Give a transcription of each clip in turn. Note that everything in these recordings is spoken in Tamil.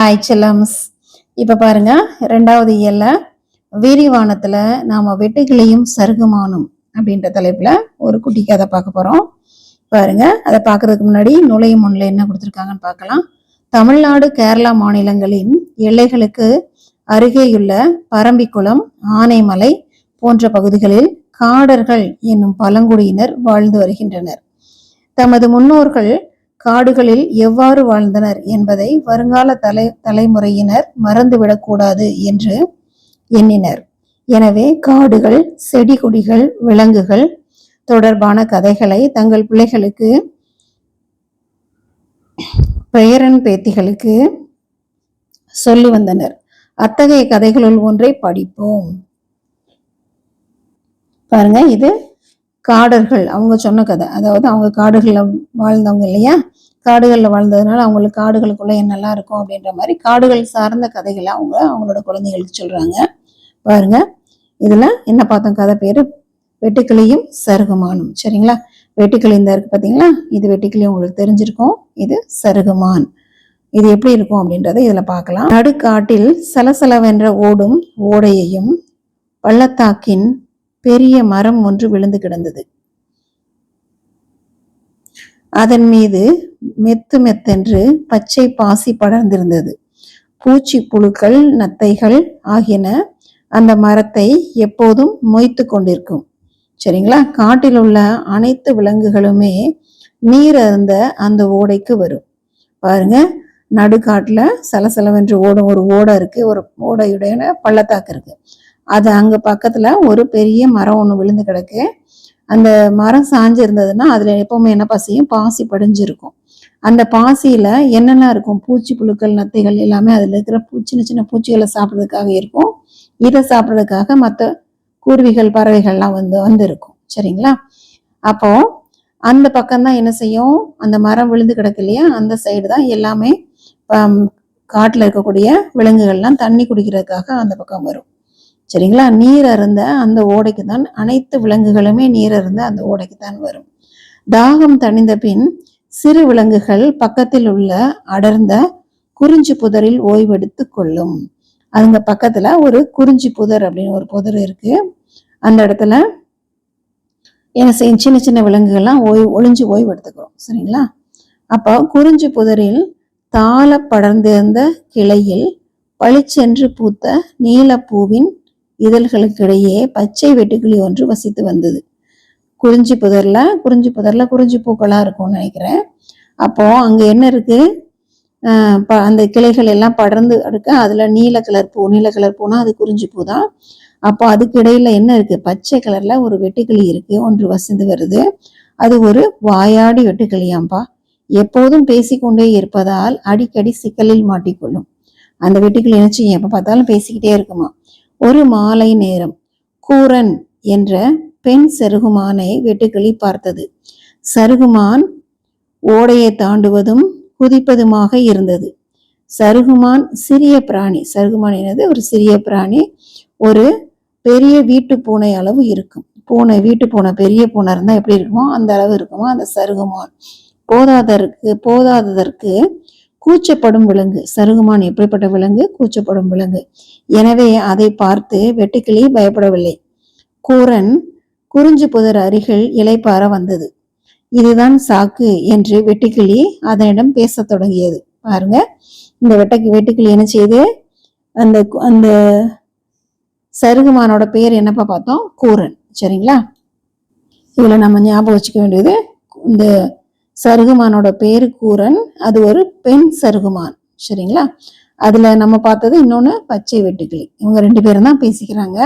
ஹாய் செல்லம்ஸ் இப்போ பாருங்க ரெண்டாவது இயல்ல வீரிவானத்தில் நாம் வெட்டுக்கிளியும் சருகுமானும் அப்படின்ற தலைப்பில் ஒரு குட்டி கதை பார்க்க போகிறோம் பாருங்க அதை பார்க்கறதுக்கு முன்னாடி நுழையும் முன்னில் என்ன கொடுத்துருக்காங்கன்னு பார்க்கலாம். தமிழ்நாடு கேரளா மாநிலங்களின் எல்லைகளுக்கு அருகேயுள்ள பரம்பிக்குளம் ஆனைமலை போன்ற பகுதிகளில் காடர்கள் என்னும் பழங்குடியினர் வாழ்ந்து வருகின்றனர். தமது முன்னோர்கள் காடுகளில் எவ்வாறு வாழ்ந்தனர் என்பதை வருங்கால தலை தலைமுறையினர் மறந்துவிடக்கூடாது என்று எண்ணினர். எனவே காடுகள் செடி கொடிகள் விலங்குகள் தொடர்பான கதைகளை தங்கள் பிள்ளைகளுக்கு பெயரன் பேத்திகளுக்கு சொல்லி வந்தனர். அத்தகைய கதைகளுள் ஒன்றை படிப்போம். பாருங்க இது காடர்கள் அவங்க சொன்ன கதை. அதாவது அவங்க காடுகளில் வாழ்ந்தவங்க இல்லையா? காடுகளில் வாழ்ந்ததுனால அவங்களுக்கு காடுகளுக்குள்ள என்னெல்லாம் இருக்கும் அப்படின்ற மாதிரி காடுகள் சார்ந்த கதைகளை அவங்க அவங்களோட குழந்தைகளுக்கு சொல்றாங்க. பாருங்க. இதுல என்ன பார்த்தோம்? கதை பேரு வெட்டுக்கிளியும் சருகுமானும். சரிங்களா? வெட்டுக்கிளி இந்த இருக்கு பார்த்தீங்களா இது வெட்டுக்கிளி உங்களுக்கு தெரிஞ்சிருக்கும். இது சருகுமான். இது எப்படி இருக்கும் அப்படின்றத இதில் பார்க்கலாம். நடுக்காட்டில் சலசலவென்ற ஓடும் ஓடையையும் பள்ளத்தாக்கின் பெரிய மரம் ஒன்று விழுந்து கிடந்தது. அதன் மீது மெத்து மெத்தென்று பச்சை பாசி படர்ந்திருந்தது. பூச்சி புழுக்கள் நத்தைகள் ஆகியன அந்த மரத்தை எப்போதும் மொய்த்து கொண்டிருக்கும். சரிங்களா? காட்டில் உள்ள அனைத்து விலங்குகளுமே நீர் அருந்த அந்த ஓடைக்கு வரும். பாருங்க நடுக்காட்டுல சலசலவென்று ஓடும் ஒரு ஓடை இருக்கு. ஒரு ஓடையுடைய பள்ளத்தாக்கு இருக்கு. அது அங்க பக்கத்துல ஒரு பெரிய மரம் ஒன்று விழுந்து கிடக்கு. அந்த மரம் சாஞ்சு இருந்ததுன்னா அதில் எப்பவுமே என்ன பசியும்? பாசி படிஞ்சிருக்கும். அந்த பாசியில் என்னென்ன இருக்கும்? பூச்சி புழுக்கள் நத்தைகள் எல்லாமே அதில் இருக்கிற சின்ன சின்ன பூச்சிகளை சாப்பிட்றதுக்காக இருக்கும். இதை சாப்பிட்றதுக்காக மற்ற குருவிகள் பறவைகள்லாம் வந்து வந்து இருக்கும் சரிங்களா? அப்போ அந்த பக்கம் தான் என்ன செய்யும்? அந்த மரம் விழுந்து கிடக்கு இல்லையா? அந்த சைடு தான் எல்லாமே காட்டில் இருக்கக்கூடிய விலங்குகள்லாம் தண்ணி குடிக்கிறதுக்காக அந்த பக்கம் வரும். சரிங்களா? நீர் அருந்த அந்த ஓடைக்கு தான் அனைத்து விலங்குகளுமே நீர் அருந்த அந்த ஓடைக்கு தான் வரும். தாகம் தணிந்த பின் சிறு விலங்குகள் பக்கத்தில் உள்ள அடர்ந்த குறிஞ்சி புதரில் ஓய்வெடுத்து கொள்ளும். அதுங்க பக்கத்துல ஒரு குறிஞ்சி புதர் அப்படின்னு ஒரு புதர் இருக்கு. அந்த இடத்துல என்ன செய்யும்? சின்ன சின்ன விலங்குகள்லாம் ஓய்வு ஒளிஞ்சு ஓய்வு எடுத்துக்கிறோம் சரிங்களா? அப்போ குறிஞ்சி புதரில் தாள படர்ந்திருந்த கிளையில் பளிச்சென்று பூத்த நீலப்பூவின் இதழ்களுக்கிடையே பச்சை வெட்டுக்கிளி ஒன்று வசித்து வந்தது. குறிஞ்சி புதர்ல குறிஞ்சி புதர்ல குறிஞ்சி பூக்களாக இருக்கும்னு நினைக்கிறேன். அப்போ அங்கே என்ன இருக்கு? அந்த கிளைகள் எல்லாம் படர்ந்து அடுக்க அதில் நீல கலர் பூ நீல கலர் பூனா அது குறிஞ்சி பூ தான் அப்போ அதுக்கு இடையில என்ன இருக்கு? பச்சை கலர்ல ஒரு வெட்டுக்கிளி இருக்கு ஒன்று வசிந்து வருது. அது ஒரு வாயாடி வெட்டுக்கிளியாம்பா. எப்போதும் பேசிக்கொண்டே இருப்பதால் அடிக்கடி சிக்கலில் மாட்டிக்கொள்ளும். அந்த வெட்டுக்கிளி என்ன எப்போ பார்த்தாலும் பேசிக்கிட்டே இருக்குமா? ஒரு மாலை நேரம். கூரன் என்ற பெண் சருகுமானை வெட்டுக்கிளி பார்த்தது. சருகுமான் ஓடையை தாண்டுவதும் குதிப்பதுமாக இருந்தது. சருகுமான் சிறிய பிராணி. சருகுமான் என்னது? ஒரு சிறிய பிராணி. ஒரு பெரிய வீட்டு பூனை அளவு இருக்கும். பூனை வீட்டு பூனை பெரிய பூனை இருந்தால் எப்படி இருக்குமோ அந்த அளவு இருக்குமோ? அந்த சருகுமான். போதாதற்கு போதாததற்கு கூச்சப்படும் விலங்கு சருகுமான் எப்படிப்பட்ட விலங்கு? கூச்சப்படும் விலங்கு. எனவே அதை பார்த்து வெட்டுக்கிளி பயப்படவில்லை. கூரன் குறிஞ்சி புதர் அருகில் இலைப்பார வந்தது. இதுதான் சாக்கு என்று வெட்டுக்கிளி அதனிடம் பேச தொடங்கியது. பாருங்க இந்த வெட்ட வெட்டுக்கிளி என்ன செய்து? அந்த அந்த சருகுமானோட பேர் என்னப்பா பார்த்தோம்? கூரன். சரிங்களா? இதில் நம்ம ஞாபகம் வச்சுக்க வேண்டியது இந்த சருகுமானோட பேரு கூரன் அது ஒரு பெண் சருகுமான். சரிங்களா? அதுல நம்ம பார்த்தது இன்னொன்னு பச்சை வெட்டுக்கிளி. இவங்க ரெண்டு பேரும் தான் பேசிக்கிறாங்க.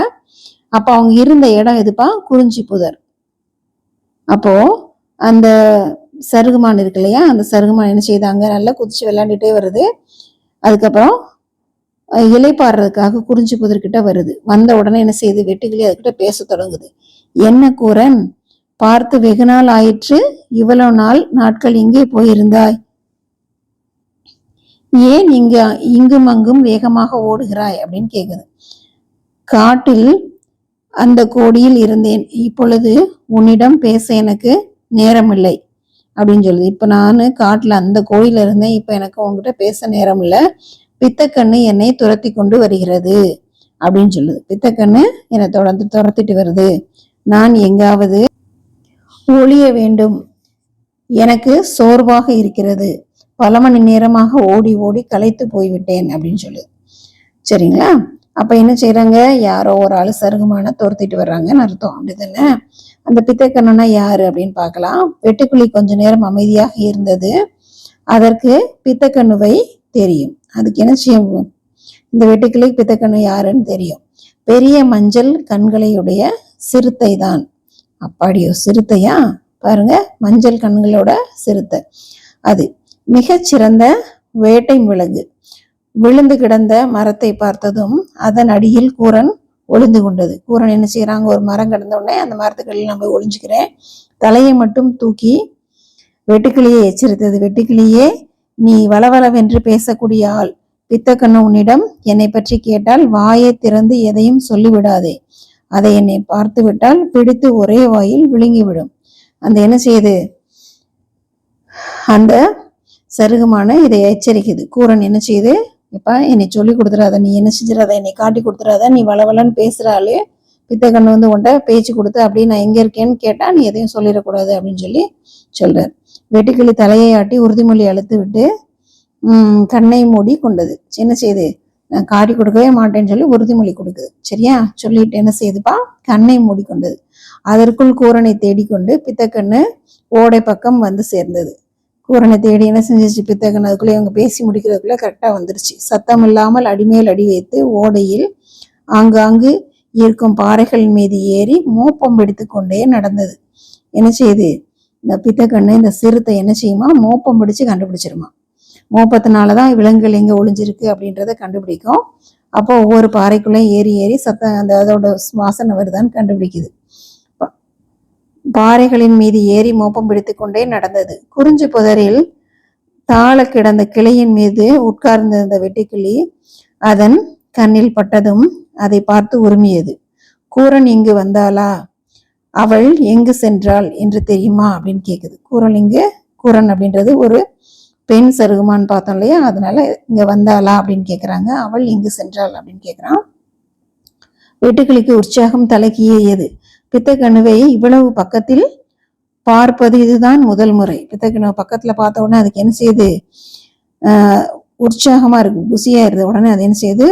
அப்போ அவங்க இருந்த இடம் எதுப்பா? குறிஞ்சி புதர். அப்போ அந்த சருகுமான் இருக்கு இல்லையா? அந்த சருகுமான் என்ன செய்தாங்க? நல்லா குதிச்சு விளையாண்டுட்டே வருது. அதுக்கப்புறம் இலைப்பாடுறதுக்காக குறிஞ்சி புதர்கிட்ட வருது. வந்த உடனே என்ன செய்யுது வெட்டுக்கிளி அதுக்கிட்ட பேச தொடங்குது. என்ன கூறன்? பார்த்து வெகு நாள் ஆயிற்று இவ்வளவு நாள் நாட்கள் இங்கே போயிருந்தாய். ஏன் இங்க இங்கும் அங்கும் வேகமாக ஓடுகிறாய்? அப்படின்னு கேக்குது. காட்டில் அந்த கோடியில் இருந்தேன். இப்பொழுது உன்னிடம் பேச எனக்கு நேரமில்லை அப்படின்னு சொல்லுது. இப்ப நான் காட்டில் அந்த கோயில இருந்தேன். இப்ப எனக்கு உங்ககிட்ட பேச நேரம் இல்லை பித்தக்கண்ணு என்னை துரத்தி கொண்டு வருகிறது அப்படின்னு சொல்லுது. பித்தக்கண்ணு என்னை தொடர்ந்து துரத்திட்டு வருது. நான் எங்காவது ஒளிய வேண்டும். எனக்கு சோர்வாக இருக்கிறது. பல மணி நேரமாக ஓடி ஓடி களைத்து போய்விட்டேன் அப்படின்னு சொல்லு. சரிங்களா? அப்ப என்ன செய்யறாங்க யாரோ ஒரு ஆள் சருகுமான துரத்திட்டு வர்றாங்கன்னு அர்த்தம். அப்படிதானே? அந்த பித்தக்கண்ணனா யாரு அப்படின்னு பார்க்கலாம். வெட்டுக்குழி கொஞ்ச நேரம் அமைதியாக இருந்தது. அதற்கு பித்தக்கண்ணுவை தெரியும். அதுக்கு என்ன செய்யும் இந்த வெட்டுக்கிளி பித்தக்கண்ணு யாருன்னு தெரியும். பெரிய மஞ்சள் கண்களையுடைய சிறுத்தை தான் அப்பாடியோ சிறுத்தையா? பாருங்க மஞ்சள் கண்களோட சிறுத்தை. அது மிகச்சிறந்த வேட்டை விலங்கு விழுந்து கிடந்த மரத்தை பார்த்ததும் அதன் அடியில் கூரன் ஒளிந்து கொண்டது. கூரன் என்ன செய்யறாங்க ஒரு மரம் கிடந்த உடனே அந்த மரத்துக்கடியில் நான் போய் ஒளிஞ்சுக்கிறேன். தலையை மட்டும் தூக்கி வெட்டுக்கிளியை எச்சரித்தது. வெட்டுக்கிளியே நீ வளவளவென்று பேசக்கூடிய ஆள். பித்தக்கண்ணு உன்னிடம் என்னை பற்றி கேட்டால் வாயை திறந்து எதையும் சொல்லிவிடாதே. அதை என்னை பார்த்து விட்டால் பிடித்து ஒரே வாயில் விழுங்கிவிடும். அந்த என்ன செய்யுது அந்த சருகமான இதை எச்சரிக்குது. கூரன் என்ன செய்யுது இப்போ என்னை சொல்லி கொடுத்துறாத நீ என்ன செஞ்சிடாத என்னை காட்டி கொடுத்துறாத நீ வளவலன்னு பேசுறாளே பித்தக்கண்ணு வந்து உன்ட்ட பேச்சு கொடுத்து அப்படின்னு நான் எங்க இருக்கேன்னு கேட்டா நீ எதையும் சொல்லிடக்கூடாது அப்படின்னு சொல்லி சொல்றார். வெட்டுக்கிளி தலையை ஆட்டி உறுதிமொழி அழுத்து விட்டு உம் கண்ணை மூடி கொண்டது. என்ன செய்யுது காரி கொடுக்கவே மாட்டேன்னு சொல்லி உறுதிமொழி கொடுக்குது. சரியா? சொல்லிட்டு என்ன செய்யுதுப்பா? கண்ணை மூடிக்கொண்டது. அதற்குள் கூரனை தேடிக்கொண்டு பித்தக்கண்ணு ஓடை பக்கம் வந்து சேர்ந்தது. கூரனை தேடி என்ன செஞ்சிச்சு பித்தக்கண்ணு? அதுக்குள்ளே இவங்க பேசி முடிக்கிறதுக்குள்ளே கரெக்டாக வந்துருச்சு. சத்தம் இல்லாமல் அடிமேல் அடி வைத்து ஓடையில் ஆங்காங்கு இருக்கும் பாறைகள் மீது ஏறி மோப்பம் பிடித்து கொண்டே நடந்தது. என்ன செய்யுது இந்த பித்தக்கண்ணு இந்த சிறுத்தை என்ன செய்யுமா? மோப்பம் பிடிச்சு கண்டுபிடிச்சிருமா. மோப்பத்தினால தான் விலங்குகள் எங்கே ஒளிஞ்சிருக்கு அப்படின்றத கண்டுபிடிக்கும். அப்போ ஒவ்வொரு பாறைக்குள்ளேயும் ஏறி ஏறி சத்தம் அந்த அதோட வாசனை வருதான்னு கண்டுபிடிக்குது. பாறைகளின் மீது ஏறி மோப்பம் பிடித்து கொண்டே நடந்தது. குறிஞ்சி புதரில் தாழ கிடந்த கிளையின் மீது உட்கார்ந்திருந்த வெட்டுக்கிளி அதன் கண்ணில் பட்டதும் அதை பார்த்து உரிமையது. கூரன் இங்கு வந்தாளா? அவள் எங்கு சென்றாள்? என்று தெரியுமா? அப்படின்னு கேக்குது. கூரன் இங்கு? கூரன் அப்படின்றது ஒரு பெண் சருகுமான்னு பார்த்தோம் இல்லையா? அதனால இங்கே வந்தாளா அப்படின்னு கேட்குறாங்க அவள் இங்கு சென்றாள் அப்படின்னு கேட்குறான் வெட்டுக்கிளிக்கு உற்சாகம் தலைக்கியது பித்தக்கணுவை இவ்வளவு பக்கத்தில் பார்ப்பது இதுதான் முதல் முறை. பித்தக்கண்ணுவை பக்கத்தில் பார்த்த உடனே அதுக்கு என்ன செய்யுது உற்சாகமாக இருக்கும் இருக்கு உடனே அது என்ன செய்யுது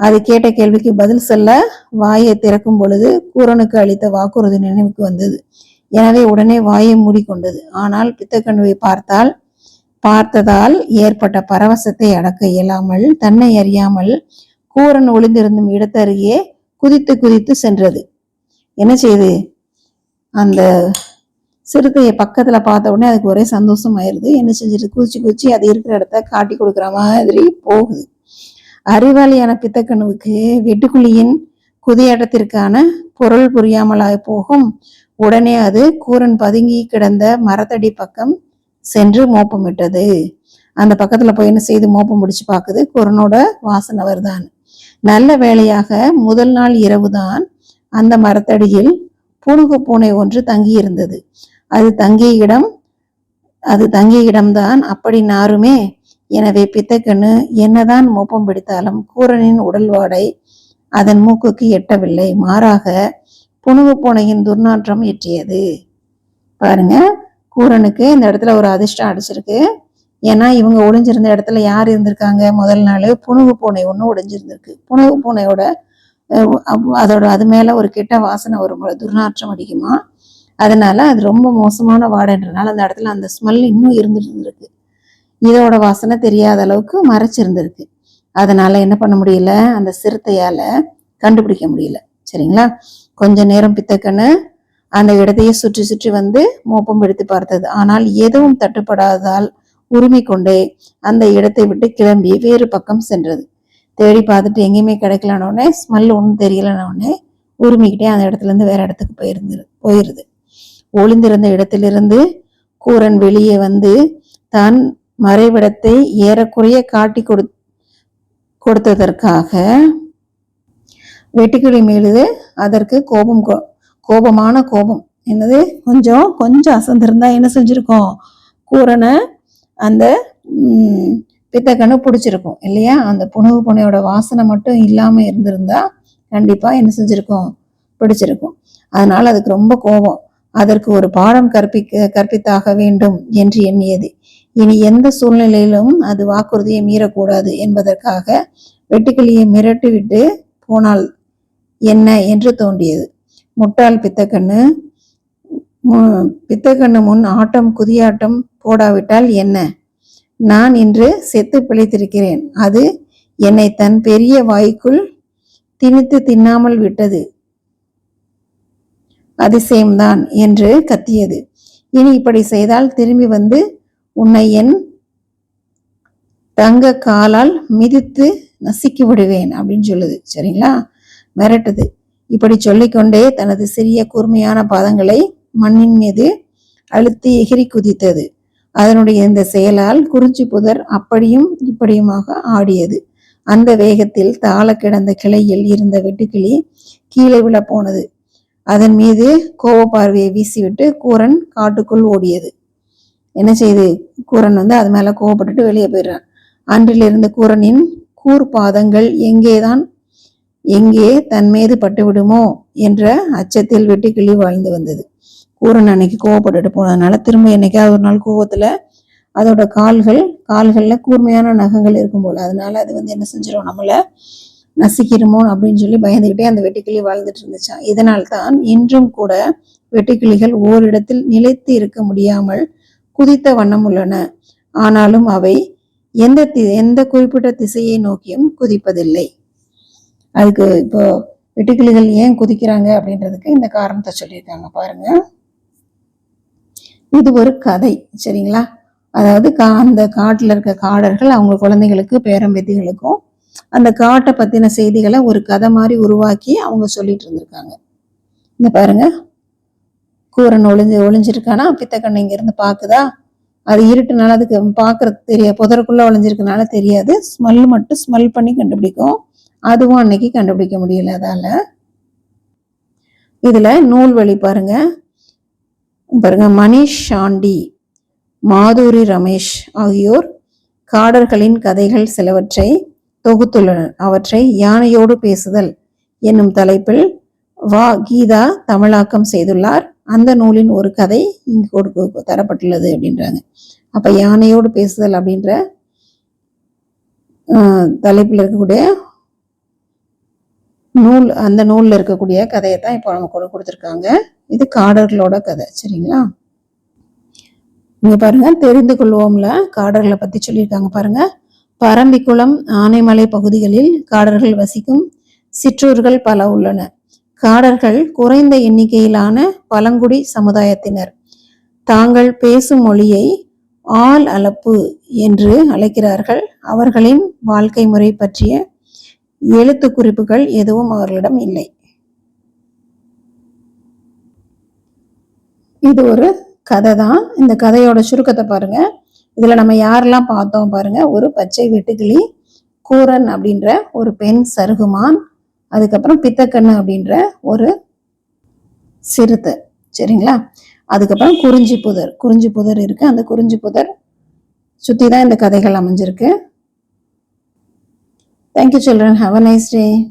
அது கேட்ட கேள்விக்கு பதில் சொல்ல வாயை திறக்கும் பொழுது கூரனுக்கு அளித்த வாக்குறுதி நினைவுக்கு வந்தது. எனவே உடனே வாயை மூடிக்கொண்டது. ஆனால் பித்தக்கண்ணுவை பார்த்தால் பார்த்ததால் ஏற்பட்ட பரவசத்தை அடக்க இயலாமல் தன்னை அறியாமல் கூரன் ஒளிந்திருந்தும் இடத்தருகே குதித்து குதித்து சென்றது. என்ன செய்யுது அந்த சிறுத்தையை பக்கத்துல பார்த்த உடனே அதுக்கு ஒரே சந்தோஷம் ஆயிருது. என்ன செஞ்சிட்டு? குதிச்சு குதிச்சு அது இருக்கிற இடத்த காட்டி கொடுக்குற மாதிரி போகுது. அறிவாளியான பித்தக்கணுவுக்கு வெட்டுக்குழியின் குதியாட்டத்திற்கான பொருள் புரியாமலாய் போகும். உடனே அது கூரன் பதுங்கி கிடந்த மரத்தடி பக்கம் சென்று மோப்பமிட்டது அந்த பக்கத்துல போய் என்ன செய்து மோப்பம் முடிச்சு பார்க்குது. குரனோட வாசனை வருதான் நல்ல வேளையாக முதல் நாள் இரவு தான் அந்த மரத்தடியில் புனுகு பூனை ஒன்று தங்கி இருந்தது அது தங்கிய இடம் அது தங்கிய இடம்தான். அப்படி நாருமே எனவே பித்தக்கண்ணு என்னதான் மோப்பம் பிடித்தாலும் கூரனின் உடல் வாடை அதன் மூக்குக்கு எட்டவில்லை. மாறாக புனுகு பூனையின் துர்நாற்றம் எட்டியது பாருங்க. கூரனுக்கு இந்த இடத்துல ஒரு அதிர்ஷ்டம் அடிச்சிருக்கு ஏன்னா இவங்க ஒளிஞ்சிருந்த இடத்துல யார் இருந்திருக்காங்க? முதல் நாள் புனுகு பூனை ஒன்று ஒளிஞ்சிருந்திருக்கு. புனுகு பூனையோட அதோட அது மேலே ஒரு கெட்ட வாசனை வரும் துர்நாற்றம் அடிக்குமா? அதனால அது ரொம்ப மோசமான வாடைன்றனால அந்த இடத்துல அந்த ஸ்மெல் இன்னும் இருந்துருந்துருக்கு. இதோட வாசனை தெரியாத அளவுக்கு மறைச்சிருந்திருக்கு. அதனால என்ன பண்ண முடியல? அந்த சிறுத்தையால கண்டுபிடிக்க முடியல. சரிங்களா? கொஞ்ச நேரம் பித்தக்கண்ணு அந்த இடத்தையே சுற்றி சுற்றி வந்து மோப்பம் எடுத்து பார்த்தது. ஆனால் எதுவும் தட்டுப்படாததால் உரிமை கொண்டே அந்த இடத்தை விட்டு கிளம்பி வேறு பக்கம் சென்றது. தேடி பார்த்துட்டு எங்கேயுமே கிடைக்கலனோடனே ஸ்மெல் ஒன்றும் தெரியலனோடனே உரிமைக்கிட்டே உரிமிக்கிட்டே அந்த இடத்துலேருந்து வேற இடத்துக்கு போயிருந்து போயிருது ஒளிந்திருந்த இடத்திலிருந்து கூரன் வெளியே வந்து தான் மறைவிடத்தை ஏறக்குறைய காட்டி கொடு கொடுத்ததற்காக வெட்டுக்கிளி மீது அதற்கு கோபம் கொ- கோபமான கோபம். என்னது? கொஞ்சம் கொஞ்சம் அசந்திருந்தா என்ன செஞ்சுருக்கோம்? கூரனை அந்த பித்தக்கண்ணு பிடிச்சிருக்கும் இல்லையா? அந்த புணவு புனையோட வாசனை மட்டும் இல்லாமல் இருந்திருந்தா கண்டிப்பாக என்ன செஞ்சுருக்கோம்? பிடிச்சிருக்கும். அதனால் அதுக்கு ரொம்ப கோபம். அதற்கு ஒரு பாடம் கற்பிக்க கற்பித்தாக வேண்டும் என்று எண்ணியது. இனி எந்த சூழ்நிலையிலும் அது வாக்குறுதியை மீறக்கூடாது என்பதற்காக வெட்டுக்கிளியை மிரட்டிவிட்டு போனால் என்ன என்று தோன்றியது. முட்டாள் பித்தக்கண்ணு. பித்தக்கண்ணு முன் ஆட்டம் குதியாட்டம் போடாவிட்டால் என்ன? நான் இன்று செத்து பிழைத்திருக்கிறேன். அது என்னை தன் பெரிய வாய்க்குள் திணித்து தின்னாமல் விட்டது. அதிசயம்தான் என்று கத்தியது. இனி இப்படி செய்தால் திரும்பி வந்து உன்னை என் தங்க காலால் மிதித்து நசுக்கி விடுவேன் அப்படின்னு சொல்லுது. சரிங்களா? மிரட்டுது. இப்படி சொல்லிக்கொண்டே தனது சிறிய கூர்மையான பாதங்களை மண்ணின் மீது அழுத்தி எகிரி குதித்தது. அதனுடைய இந்த செயலால் குறிஞ்சி புதர் அப்படியும் இப்படியுமாக ஆடியது. அந்த வேகத்தில் தாள கிடந்த கிளையில் இருந்த வெட்டுக்கிளி கீழே விழ போனது. அதன் மீது கோப பார்வையை வீசிவிட்டு கூரன் காட்டுக்குள் ஓடியது. என்ன செய்து? கூரன் வந்து அது மேல கோவப்பட்டுட்டு வெளியே போயிடுறான். அன்றிலிருந்து கூரனின் கூர் பாதங்கள் எங்கேதான் எங்கே தன் மீது பட்டுவிடுமோ என்ற அச்சத்தில் வெட்டுக்கிளி வாழ்ந்து வந்தது. கூரன் அன்னைக்கு கோவப்பட்டுட்டு போனதுனால திரும்ப என்னைக்காவது ஒரு நாள் கோவத்துல அதோட கால்கள் கால்களில் கூர்மையான நகங்கள் இருக்கும் போல. அதனால அது வந்து என்ன செஞ்சிடும் நம்மளை நசிக்கிறோமோ அப்படின்னு சொல்லி பயந்துகிட்டே அந்த வெட்டுக்கிளி வாழ்ந்துட்டு இருந்துச்சான் இதனால் தான் இன்றும் கூட வெட்டுக்கிளிகள் ஓரிடத்தில் நிலைத்து இருக்க முடியாமல் குதித்த வண்ணம் உள்ளன. ஆனாலும் அவை எந்த தி- எந்த குறிப்பிட்ட திசையை நோக்கியும் குதிப்பதில்லை. அதுக்கு இப்போ வெட்டுக்கிளிகள் ஏன் குதிக்கிறாங்க அப்படின்றதுக்கு இந்த காரணத்தை சொல்லியிருக்காங்க பாருங்க. இது ஒரு கதை சரிங்களா? அதாவது கா அந்த காட்டில் இருக்க காடர்கள் அவங்க குழந்தைகளுக்கு பேரம்பேத்திகளுக்கும் அந்த காட்டை பத்தின செய்திகளை ஒரு கதை மாதிரி உருவாக்கி அவங்க சொல்லிட்டு இருந்திருக்காங்க. இந்த பாருங்க. கூரன் ஒளிஞ்சு ஒளிஞ்சிருக்கானா? பித்தக்கண்ணு இங்கேருந்து பார்க்குதா பாக்குதா? அது இருட்டுனால அதுக்கு பாக்குறது தெரிய புதருக்குள்ளே ஒளிஞ்சிருக்கனால தெரியாது. ஸ்மெல் மட்டும் ஸ்மெல் பண்ணி கண்டுபிடிக்கும். அதுவும் அன்னைக்கு கண்டுபிடிக்க முடியல அதால். இதில் நூல் வழி பாருங்க. பாருங்க மணிஷ் ஷாண்டி மாதுரி ரமேஷ் ஆகியோர் காடர்களின் கதைகள் சிலவற்றை தொகுத்துள்ளனர். அவற்றை யானையோடு பேசுதல் என்னும் தலைப்பில் வா. கீதா தமிழாக்கம் செய்துள்ளார். அந்த நூலின் ஒரு கதை இங்கு கொடுக்க தரப்பட்டுள்ளது அப்படின்றாங்க. அப்போ யானையோடு பேசுதல் அப்படின்ற ஆஹ், தலைப்பில் இருக்கக்கூடிய நூல் அந்த நூலில் இருக்கக்கூடிய கதையை தான் இப்போ நம்ம கொடு கொடுத்துருக்காங்க. இது காடர்களோட கதை சரிங்களா? இங்கே பாருங்க தெரிந்து கொள்வோம்ல காடர்களை பற்றி சொல்லியிருக்காங்க பாருங்க. பரம்பிக்குளம் ஆனைமலை பகுதிகளில் காடர்கள் வசிக்கும் சிற்றூர்கள் பல உள்ளன. காடர்கள் குறைந்த எண்ணிக்கையிலான பழங்குடி சமுதாயத்தினர். தாங்கள் பேசும் மொழியை ஆள் அளப்பு என்று அழைக்கிறார்கள். அவர்களின் வாழ்க்கை முறை பற்றிய எழுத்து குறிப்புகள் எதுவும் அவர்களிடம் இல்லை. இது ஒரு கதை தான் இந்த கதையோட சுருக்கத்தை பாருங்க. இதுல நம்ம யாரெல்லாம் பார்த்தோம் பாருங்க. ஒரு பச்சை வெட்டுக்கிளி கூரன் அப்படின்ற ஒரு பெண் சருகுமான் அதுக்கப்புறம் பித்தக்கண்ணு அப்படின்ற ஒரு சிறுத்தை. சரிங்களா? அதுக்கப்புறம் குறிஞ்சி புதர். குறிஞ்சி புதர் இருக்கு. அந்த குறிஞ்சி புதர் சுற்றி தான் இந்த கதைகள் அமைஞ்சிருக்கு. Thank you, children. Have a nice day.